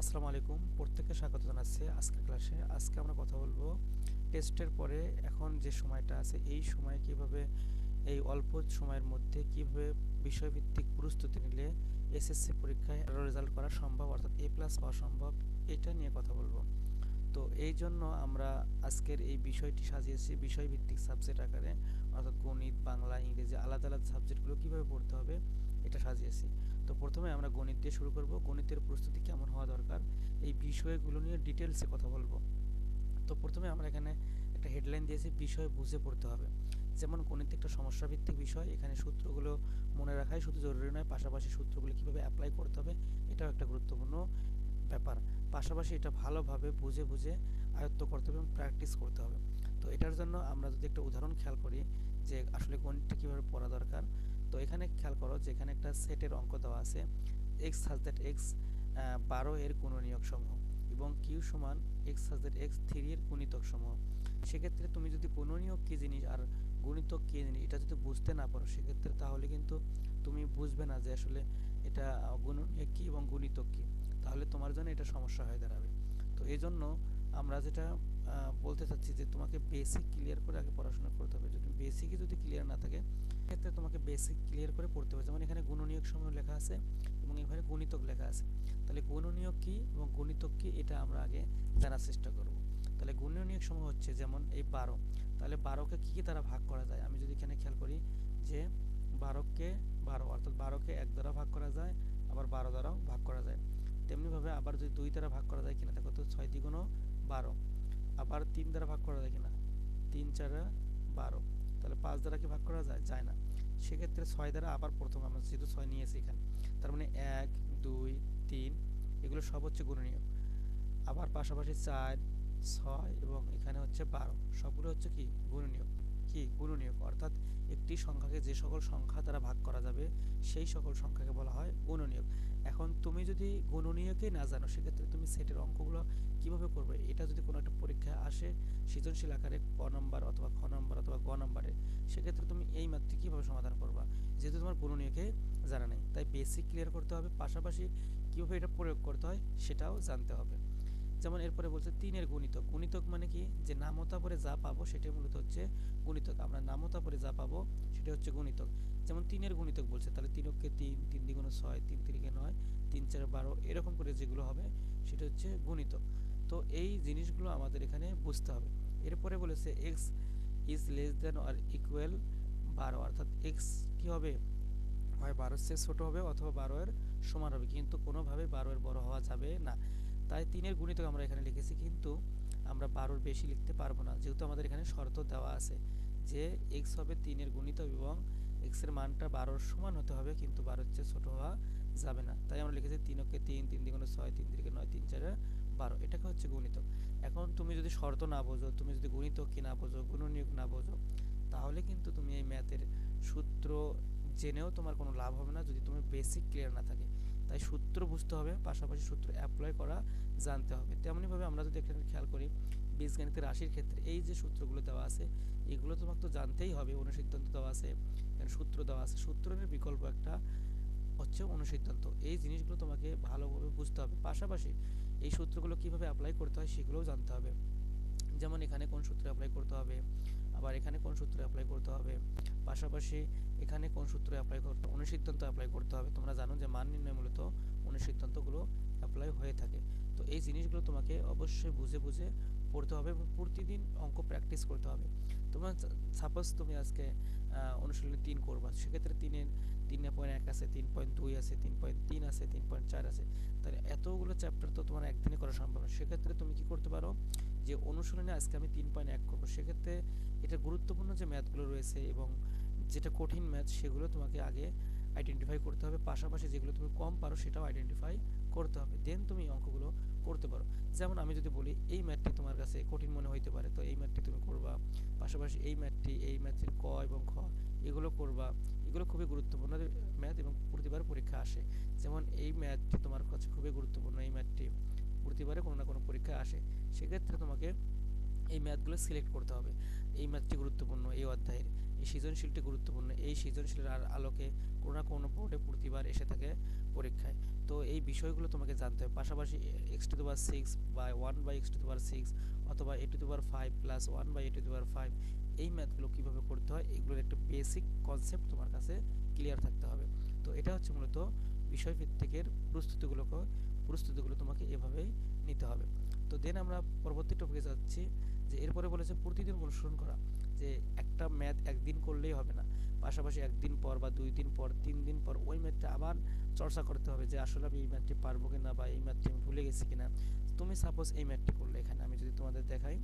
আসসালামু আলাইকুম। প্রত্যেককে স্বাগত জানাচ্ছি আজকের ক্লাসে। আজকে আমরা কথা বলব টেস্টের পরে এখন যে সময়টা আছে, এই সময় কীভাবে, এই অল্প সময়ের মধ্যে কীভাবে বিষয়ভিত্তিক প্রস্তুতি নিলে এসএসসি পরীক্ষায় রেজাল্ট করা সম্ভব, অর্থাৎ এ প্লাস পাওয়া সম্ভব, এটা নিয়ে কথা বলব। তো এই জন্য আমরা আজকের এই বিষয়টি সাজিয়েছি বিষয়ভিত্তিক সাবজেক্ট আকারে, অর্থাৎ গণিত, বাংলা, ইংরেজি, আলাদা আলাদা সাবজেক্টগুলো কীভাবে পড়তে হবে, এটা সাজিয়েছি। তো প্রথমে আমরা গণিত দিয়ে শুরু করব। গণিতের প্রস্তুতি কেমন হওয়া দরকার? এই বিষয়গুলো নিয়ে ডিটেলসে কথা বলব। তো প্রথমে আমরা এখানে একটা হেডলাইন দিয়েছি, বিষয় বুঝে পড়তে হবে। যেমন গণিত একটা সমস্যা ভিত্তিক বিষয়, এখানে সূত্রগুলো মনে রাখাই শুধু জরুরি নয়, পাশাপাশি সূত্রগুলো কীভাবে অ্যাপ্লাই করতে হবে, এটাও একটা গুরুত্বপূর্ণ ব্যাপার। পাশাপাশি এটা ভালোভাবে বুঝে বুঝে আয়ত্ত করতে হবে এবং প্র্যাকটিস করতে হবে। তো এটার জন্য আমরা যদি একটা উদাহরণ খেয়াল করি যে আসলে গণিতটা কীভাবে পড়া দরকার তো এখানে খেয়াল করো যে এখানে একটা সেটের অঙ্ক দেওয়া আছে এক্স দ্যাট এক্স বারো এর গুণনীয়ক সমূহ এবং কিউ সমান এক্স দ্যাট এক্স থ্রি এর গুণিতক সমূহ। সেক্ষেত্রে তুমি যদি গুণনীয়ক কী জিনিস আর গুণিতক কী জিনিস এটা যদি বুঝতে না পারো, সেক্ষেত্রে তাহলে কিন্তু তুমি বুঝবে না যে আসলে এটা গুণনীয়ক কী এবং গুণিতক কী। তাহলে তোমার জন্য এটা সমস্যা হয়ে দাঁড়াবে। তো এই জন্য আমরা যেটা বলতে চাচ্ছি যে তোমাকে বেসিক ক্লিয়ার করে আগে পড়াশোনা করতে হবে। যদি বেসিকই যদি ক্লিয়ার না থাকে ক্ষেত্রে তোমাকে বেসিক ক্লিয়ার করে পড়তে হবে। যেমন এখানে গুণনীয়ক সময় লেখা আছে এবং এখানে গণিতক লেখা আছে। তাহলে গুণনীয়ক কী এবং গণিতক কী এটা আমরা আগে জানার চেষ্টা করব। তাহলে গুণনীয়ক সময় হচ্ছে যেমন এই বারো। তাহলে বারোকে কী কী দ্বারা ভাগ করা যায়? আমি যদি এখানে খেয়াল করি যে বারোকে বারো, অর্থাৎ বারোকে এক দ্বারা ভাগ করা যায়, আবার বারো দ্বারাও ভাগ করা যায়। তেমনিভাবে আবার যদি দুই দ্বারা ভাগ করা যায় কিনা, দেখো তো ছয় দ্বিগুণও বারো। আবার তিন দ্বারা ভাগ করা যায় কিনা তিন, চারা, বারো। তাহলে পাঁচ দ্বারা কি ভাগ করা যায়? যায় না। সেক্ষেত্রে ছয় দ্বারা আবার প্রথম আমরা যেহেতু ছয় নিয়েছি এখানে, তার মানে এক, দুই, তিন, এগুলো সব হচ্ছে গুণনীয়। আবার পাশাপাশি চার, ছয় এবং এখানে হচ্ছে বারো। সবগুলো হচ্ছে কি? গুণনীয়। কি গুণনীয়ক অর্থাৎ একটি সংখ্যাকে যে সকল সংখ্যা দ্বারা ভাগ করা যাবে, সেই সকল সংখ্যাকে বলা হয় গুণনীয়ক এখন তুমি যদি গুণনীয়কেই না জানো, সেক্ষেত্রে তুমি সেটের অঙ্কগুলো কীভাবে করবে? এটা যদি কোনো একটা পরীক্ষায় আসে, সৃজনশীল আকারে ক নম্বর অথবা খ নম্বর অথবা গ নম্বরে, সেক্ষেত্রে তুমি এই ম্যাথটি কীভাবে সমাধান করবা? যেহেতু তোমার গুণনীয়কে জানা নেই, তাই বেসিক ক্লিয়ার করতে হবে। পাশাপাশি কীভাবে এটা প্রয়োগ করতে হয়, সেটাও জানতে হবে। যেমন এরপরে বলছে তিনের গুণিতক। গুণিতক মানে কি? যে নামতা পরে যা পাবো সেটাই মূলত হচ্ছে গুণিতক। আমরা নামতা পরে যা পাবো সেটা হচ্ছে গুণিতক। যেমন তিনের গুণিতক বলছে, তাহলে তিনকে তিন তিন দ্বিগুণ ছয়, তিন তিরিকে নয়, তিন চার বারো, এরকম করে যেগুলো হবে সেটা হচ্ছে গুণিতক। তো এই জিনিসগুলো আমাদের এখানে বুঝতে হবে। এরপরে বলেছে x is less than R equal বারো, অর্থাৎ এক্স কি হবে? হয় বারোর চেয়ে ছোটো হবে অথবা বারো এর সমান হবে। কিন্তু কোনোভাবে বারো এর বড় হওয়া যাবে না। তাই তিনের গুণিতক আমরা এখানে লিখেছি, কিন্তু আমরা বারোর বেশি লিখতে পারব না। যেহেতু আমাদের এখানে শর্ত দেওয়া আছে যে এক্স হবে তিনের গুণিতক এবং এক্সের মানটা বারোর সমান হতে হবে, কিন্তু বারোর চেয়ে ছোটো হওয়া যাবে না। তাই আমরা লিখেছি তিন তিনকে তিন তিন দ্বিগুণে ছয়, তিন দিকে নয়, তিন চারে বারো। এটাকে হচ্ছে গুণিতক। এখন তুমি যদি শর্ত না বোঝো, তুমি যদি গুণিতক কি না বোঝো, গুণনীয়ক না বোঝো, তাহলে কিন্তু তুমি এই ম্যাথের সূত্র জেনেও তোমার কোনো লাভ হবে না যদি তুমি বেসিক ক্লিয়ার না থাকে। তাই সূত্র বুঝতে হবে, পাশাপাশি সূত্র অ্যাপ্লাই করা জানতে হবে। তেমনইভাবে আমরা যদি এখানে খেয়াল করি বীজগণিতের রাশির ক্ষেত্রে এই যে সূত্রগুলো দেওয়া আছে, এগুলো তোমাকে তো জানতেই হবে, অনুসিদ্ধান্ত দেওয়া আছে সূত্র দেওয়া আছে। সূত্রের বিকল্প একটা হচ্ছে অনুসিদ্ধান্ত। এই জিনিসগুলো তোমাকে ভালোভাবে বুঝতে হবে। পাশাপাশি এই সূত্রগুলো কীভাবে অ্যাপ্লাই করতে হয় সেগুলোও জানতে হবে। যেমন এখানে কোন সূত্রে অ্যাপ্লাই করতে হবে? আবার এখানে কোন সূত্রে অ্যাপ্লাই করতে হবে? পাশাপাশি এখানে কোন সূত্রে অ্যাপ্লাই করতে অনুসিদ্ধান্ত অ্যাপ্লাই করতে হবে। তোমরা জানো যে মান নির্ণয় মূলত অনুসিদ্ধান্তগুলো অ্যাপ্লাই হয়ে থাকে। তো এই জিনিসগুলো তোমাকে অবশ্যই বুঝে বুঝে পড়তে হবে এবং প্রতিদিন অঙ্ক প্র্যাকটিস করতে হবে। তোমার সাপোজ তুমি আজকে অনুশীলনী তিন করবা। সেক্ষেত্রে তিনের, তিন পয়েন্ট এক আছে, তিন পয়েন্ট দুই আছে, তিন পয়েন্ট তিন আছে, তিন পয়েন্ট চার আছে। তাহলে এতগুলো চ্যাপ্টার তো তোমার একদিনে করা সম্ভব না। সেক্ষেত্রে তুমি কি করতে পারো? যে অনুশীলনে আজকে আমি তিন পয়েন্ট এক করব। সেক্ষেত্রে এটা গুরুত্বপূর্ণ যে ম্যাথগুলো রয়েছে এবং যেটা কঠিন ম্যাথ, সেগুলো তোমাকে আগে আইডেন্টিফাই করতে হবে। পাশাপাশি যেগুলো তুমি কম পারো, সেটাও আইডেন্টিফাই করতে হবে। দেন তুমি অঙ্কগুলো করতে পারো। যেমন আমি যদি বলি, এই ম্যাথটি তোমার কাছে কঠিন মনে হইতে পারে, তো এই ম্যাথটি তুমি করবা। পাশাপাশি এই ম্যাথটি, এই ম্যাথের ক এবং খ, এগুলো করবা। এগুলো খুবই গুরুত্বপূর্ণ ম্যাথ এবং প্রতিবার পরীক্ষা আসে। যেমন এই ম্যাথটি তোমার কাছে খুবই গুরুত্বপূর্ণ, এই ম্যাথটি। প্রতিবারে কোনো না কোনো পরীক্ষা আসে, সেক্ষেত্রে তোমাকে এই ম্যাথগুলো সিলেক্ট করতে হবে। এই ম্যাথটি গুরুত্বপূর্ণ, এই অধ্যায়ের, এই সৃজনশীলটি গুরুত্বপূর্ণ, এই সৃজনশীলের আর আলোকে কোনো না কোনো বোর্ডে প্রতিবার এসে থাকে পরীক্ষায়। তো এই বিষয়গুলো তোমাকে জানতে হবে। পাশাপাশি x to power six by one by x to power six অথবা a to power five plus one by a to power five এই ম্যাথগুলো কীভাবে করতে হয়, এগুলোর একটা বেসিক কনসেপ্ট তোমার কাছে ক্লিয়ার থাকতে হবে। তো এটা হচ্ছে মূলত বিষয়ভিত্তিকের প্রস্তুতিগুলোকে প্রস্তুতিগুলো তোমাকে এভাবেই নিতে হবে। তো দেন আমরা পরবর্তী টপিকে যাচ্ছি যে এরপরে বলেছে প্রতিদিন অনুসরণ করা, যে একটা ম্যাথ একদিন করলেই হবে না। পাশাপাশি একদিন পর বা দুই দিন পর, তিন দিন পর ওই ম্যাথটা আবার চর্চা করতে হবে যে আসলে আমি এই ম্যাথটি পারব কিনা বা এই ম্যাথটি আমি ভুলে গেছি কিনা। তুমি সাপোজ এই ম্যাথটি করলে এখানে, আমি যদি তোমাদের দেখাই,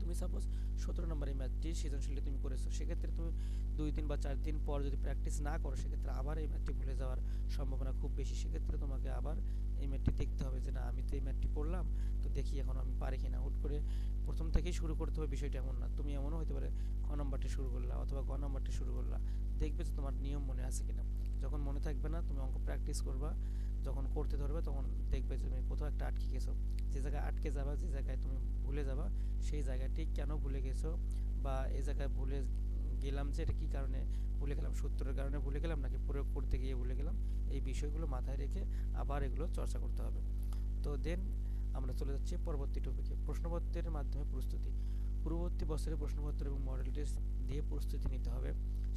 তুমি সাপোজ সতেরো নম্বর এই ম্যাথটি সৃজনশীলটি তুমি করেছ, সেক্ষেত্রে তুমি দুই দিন বা চার দিন পর যদি প্র্যাকটিস না করো, সেক্ষেত্রে আবার এই ম্যাথটি ভুলে যাওয়ার সম্ভাবনা খুব বেশি। সেক্ষেত্রে তোমাকে আবার এই ম্যাথটি দেখতে হবে যে না, আমি তো এই ম্যাথটি করলাম, তো দেখি এখন আমি পারি কিনা। হুট করে প্রথম থেকেই শুরু করতে হবে বিষয়টা এমন না। তুমি এমনও হতে পারে খ নম্বরটি শুরু করলা অথবা গ নম্বরটি শুরু করলা। দেখবে যে তোমার নিয়ম মনে আছে কিনা। যখন মনে থাকবে না, তুমি অঙ্ক প্র্যাকটিস করবা, যখন করতে ধরবে, তখন দেখবে তুমি কোথাও একটা আটকে গেছো। যে জায়গায় আটকে যাবা, যে জায়গায় তুমি ভুলে যাবা, সেই জায়গাটি কেন ভুলে গেছো বা এই জায়গায় ভুলে গেলাম যে এটা কী কারণে ভুলে গেলাম, সূত্রের কারণে ভুলে গেলাম নাকি প্রয়োগ করতে গিয়ে ভুলে গেলাম, এই বিষয়গুলো মাথায় রেখে আবার এগুলো চর্চা করতে হবে। তো দেন আমরা চলে যাচ্ছি পরবর্তী টপিকে প্রশ্নপত্রের মাধ্যমে প্রস্তুতি। পূর্ববর্তী বছরের প্রশ্নপত্র এবং মডেল টেস্ট দিয়ে প্রস্তুতি নিতে হবে।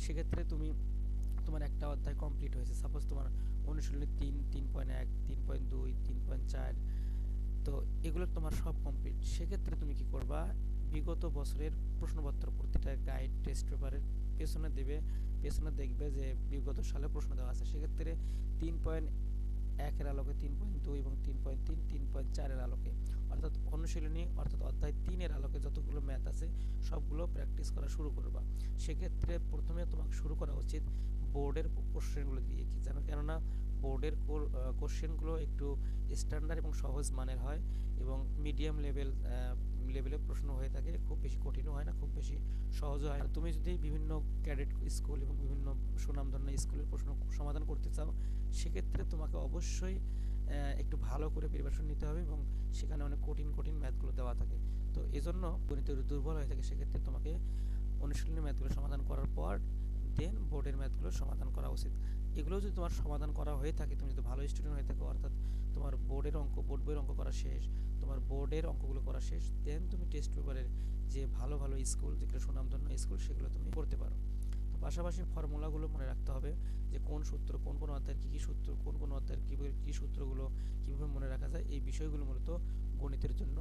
সেক্ষেত্রে তুমি, তোমার একটা অধ্যায় কমপ্লিট হয়েছে। সাপোজ তোমার অনুশীলনী তিন তিন পয়েন্ট এক, তিন পয়েন্ট দুই, তিন পয়েন্ট চার, তো এগুলো তোমার সব কমপ্লিট সেক্ষেত্রে তুমি কি করবা? বিগত বছরের প্রশ্নপত্র প্রতিটা গাইড টেস্ট পেপারের পেছনে দেবে, পেছনে দেখবে যে বিগত সালে প্রশ্ন দেওয়া আছে। সেক্ষেত্রে তিন পয়েন্ট একের আলোকে তিন পয়েন্ট দুই এবং তিন পয়েন্ট তিন তিন পয়েন্ট চারের আলোকে। অর্থাৎ অনুশীলনী, অর্থাৎ অধ্যায় তিনের আলোকে যতগুলো ম্যাথ আছে, সবগুলো প্র্যাকটিস করা শুরু করবা। সেক্ষেত্রে প্রথমে তোমাকে শুরু করা উচিত বোর্ডের কোশ্চেনগুলো দিয়ে কি জানো? কেননা বোর্ডের কোশ্চেনগুলো একটু স্ট্যান্ডার্ড এবং সহজ মানের হয় এবং মিডিয়াম লেভেল লেভেলের প্রশ্ন হয়ে থাকে খুব বেশি কঠিনও হয় না, খুব বেশি সহজও হয় না। তুমি যদি বিভিন্ন ক্যাডেট স্কুল এবং বিভিন্ন সুনামধন্য স্কুলের প্রশ্ন সমাধান করতে চাও, সেক্ষেত্রে তোমাকে অবশ্যই একটু ভালো করে প্রিপারেশন নিতে হবে এবং সেখানে অনেক কঠিন কঠিন ম্যাথগুলো দেওয়া থাকে। তো এজন্য গণিত দুর্বল হয়ে থাকে, সেক্ষেত্রে তোমাকে অনুশীলনী ম্যাথগুলো সমাধান করার পর দেন বোর্ডের ম্যাথগুলো সমাধান করা উচিত। এগুলো যদি তোমার সমাধান করা হয়ে থাকে, তুমি যদি ভালো স্টুডেন্ট হয়ে থাকো, অর্থাৎ তোমার বোর্ডের অঙ্ক বোর্ড বইয়ের অঙ্ক করা শেষ, তোমার বোর্ডের অঙ্কগুলো করা শেষ দেন তুমি টেস্ট পেপারের যে ভালো ভালো স্কুল যেগুলো সুনামধন্য স্কুল সেগুলো তুমি করতে পারো। তো পাশাপাশি ফর্মুলাগুলো মনে রাখতে হবে যে কোন সূত্র, কোন কোন অধ্যায়ের কী কী সূত্র, কোন কোন অধ্যায়ের কীভাবে কী সূত্রগুলো কীভাবে মনে রাখা যায়, এই বিষয়গুলো মূলত গণিতের জন্য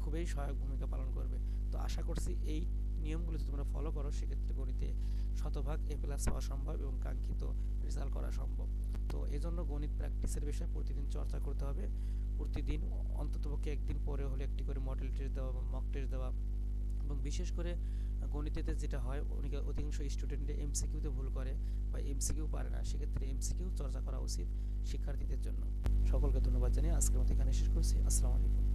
খুবই সহায়ক ভূমিকা পালন করবে। তো আশা করছি এই নিয়মগুলো যদি তোমরা ফলো করো, সেক্ষেত্রে গণিতে শতভাগ এ প্লাস পাওয়া সম্ভব এবং কাঙ্ক্ষিত রেজাল্ট করা সম্ভব। তো এজন্য গণিত প্র্যাকটিসের বিষয়ে প্রতিদিন চর্চা করতে হবে। প্রতিদিন অন্ততপক্ষে একদিন পরে হলে একটি করে মডেল টেস্ট দেওয়া বা মক টেস্ট দেওয়া এবং বিশেষ করে গণিতেতে যেটা হয়, অনেকে অধিকাংশ স্টুডেন্টে এমসিকিউতে ভুল করে বা এমসিকিউ পারে না। সেক্ষেত্রে এমসিকিউ চর্চা করা উচিত শিক্ষার্থীদের জন্য। সকলকে ধন্যবাদ জানিয়ে আজকের মতো এখানে শেষ করছি। আসসালামু আলাইকুম।